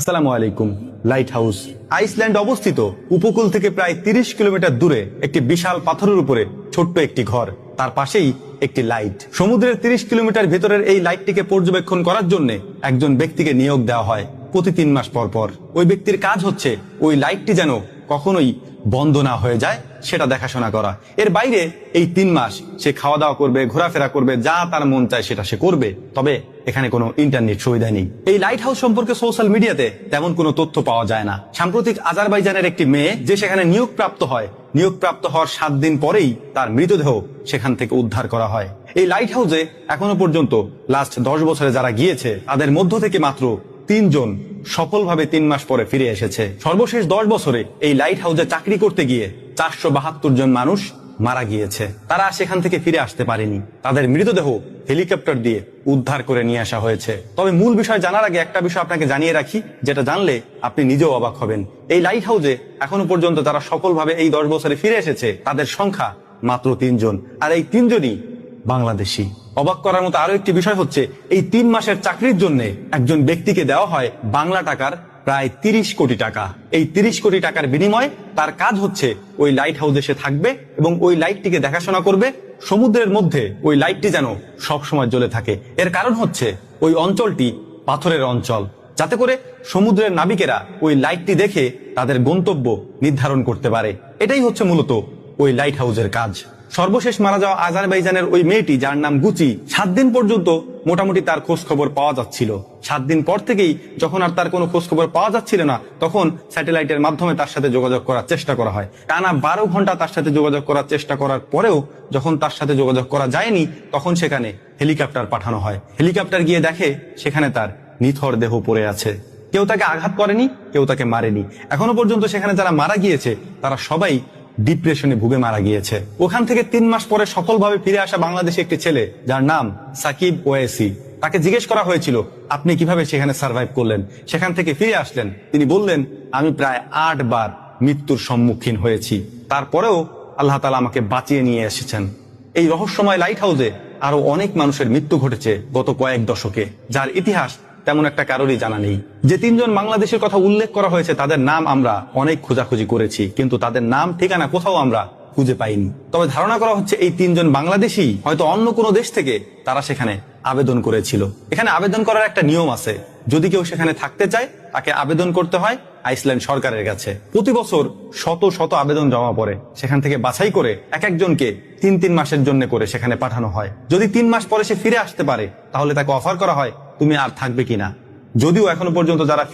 আসসালামু আলাইকুম light house Iceland অবস্থিত উপকূল থেকে প্রায় তিরিশ কিলোমিটার দূরে একটি বিশাল পাথরের উপরে ছোট্ট একটি ঘর। তার পাশেই একটি লাইট। সমুদ্রের তিরিশ কিলোমিটার ভেতরের এই লাইটটিকে পর্যবেক্ষণ করার জন্য একজন ব্যক্তিকে নিয়োগ দেওয়া হয় প্রতি তিন মাস পর পর। ওই ব্যক্তির কাজ হচ্ছে ওই লাইটটি যেন কখনোই বন্ধ না হয়ে যায়, সেটা দেখাশোনা করা। এর বাইরে এই তিন মাস সে খাওয়া দাওয়া করবে, ঘোরাফেরা করবে, যা তার মন চায় সেটা সে করবে। তবে এখানে কোনো ইন্টারনেট সুবিধা নেই। এই লাইট হাউস সম্পর্কে সোশ্যাল মিডিয়াতে তেমন কোনো তথ্য পাওয়া যায় না। সাম্প্রতিক আজারবাইজানের একটি মেয়ে যে সেখানে নিয়োগপ্রাপ্ত হয় নিয়োগপ্রাপ্ত হওয়ার সাত দিন পরেই তার মৃতদেহ সেখান থেকে উদ্ধার করা হয়। এই লাইট হাউসে এখনও পর্যন্ত লাস্ট দশ বছরে যারা গিয়েছে, তাদের মধ্য থেকে মাত্র তিনজন সফলভাবে তিন মাস পরে ফিরে এসেছে। সর্বশেষ দশ বছরে এই লাইট হাউসে চাকরি করতে গিয়ে চারশো বাহাত্তর জন মানুষ মারা গিয়েছে। তারা সেখান থেকে ফিরে আসতে পারেনি। তাদের মৃতদেহ হেলিকপ্টার দিয়ে উদ্ধার করে নিয়ে আসা হয়েছে। তবে মূল বিষয় জানার আগে একটা বিষয় আপনাকে জানিয়ে রাখি, যেটা জানলে আপনি নিজেও অবাক হবেন। এই লাইট হাউসে এখনও পর্যন্ত যারা সফলভাবে এই দশ বছরে ফিরে এসেছে, তাদের সংখ্যা মাত্র তিনজন। আর এই তিনজনই বাংলাদেশি। অবাক করার মতো আরও একটি বিষয় হচ্ছে, এই তিন মাসের চাকরির জন্য একজন ব্যক্তিকে দেওয়া হয় বাংলা টাকার প্রায় তিরিশ কোটি টাকা। এই তিরিশ কোটি টাকার বিনিময়ে তার কাজ হচ্ছে ওই লাইট হাউসে সে থাকবে এবং ওই লাইটটিকে দেখাশোনা করবে। সমুদ্রের মধ্যে ওই লাইটটি যেন সব সময় জ্বলে থাকে। এর কারণ হচ্ছে ওই অঞ্চলটি পাথরের অঞ্চল। যাতে করে সমুদ্রের নাবিকেরা ওই লাইটটি দেখে তাদের গন্তব্য নির্ধারণ করতে পারে। এটাই হচ্ছে মূলত ওই লাইট হাউসের কাজ। সর্বশেষ মারা যাওয়া আজারবাইজানের ওই মেয়েটি, যার নাম গুচি, সাত দিন পর্যন্ত মোটামুটি তার খোঁজ খবর পাওয়া যাচ্ছিল। সাত দিন পর থেকেই যখন আর তার কোনো খোঁজ খবর পাওয়া যাচ্ছিল না, তখন স্যাটেলাইটের মাধ্যমে তার সাথে যোগাযোগ করার চেষ্টা করা হয়। টানা বারো ঘণ্টা তার সাথে যোগাযোগ করার চেষ্টা করার পরেও যখন তার সাথে যোগাযোগ করা যায়নি, তখন সেখানে হেলিকপ্টার পাঠানো হয়। হেলিকপ্টার গিয়ে দেখে সেখানে তার নিথর দেহ পড়ে আছে। কেউ তাকে আঘাত করেনি, কেউ তাকে মারেনি। এখনও পর্যন্ত সেখানে যারা মারা গিয়েছে, তারা সবাই ডিপ্রেশনে ভুগে মারা গিয়েছে। ওখান থেকে তিন মাস পরে সফলভাবে ফিরে আসা বাংলাদেশে একটি ছেলে, যার নাম সাকিব ওয়েসি তাকে জিজ্ঞেস করা হয়েছিল, আপনি কীভাবে সেখানে সার্ভাইভ করলেন? সেখান থেকে ফিরে আসলেন? তিনি বললেন, আমি প্রায় আট বার মৃত্যুর সম্মুখীন হয়েছি। তারপরেও আল্লাহ তালা আমাকে বাঁচিয়ে নিয়ে এসেছেন। এই রহস্যময় লাইট হাউসে আরও অনেক মানুষের মৃত্যু ঘটেছে গত কয়েক দশকে, যার ইতিহাস তেমন একটা কারোরই জানা নেই। যে তিনজন বাংলাদেশের কথা উল্লেখ করা হয়েছে, তাদের নাম আমরা অনেক খোঁজাখুঁজি করেছি, কিন্তু তাদের নাম, ঠিকানা কোথাও আমরা খুঁজে পাইনি। তবে ধারণা করা হচ্ছে, এই তিনজন বাংলাদেশি হয়তো অন্য কোনো দেশ থেকে তারা সেখানে আবেদন করেছিল। এখানে আবেদন করার একটা নিয়ম আছে। যদি কেউ সেখানে থাকতে চায়, তাকে আবেদন করতে হয় আইসল্যান্ড সরকারের কাছে। প্রতি বছর শত শত আবেদন জমা পড়ে। সেখান থেকে বাছাই করে এক একজনকে তিন তিন মাসের জন্য করে সেখানে পাঠানো হয়। যদি তিন মাস পরে সে ফিরে আসতে পারে, তাহলে তাকে অফার করা হয় তুমি আর থাকবে কিনা? যদিও এখনও পর্যন্ত যারা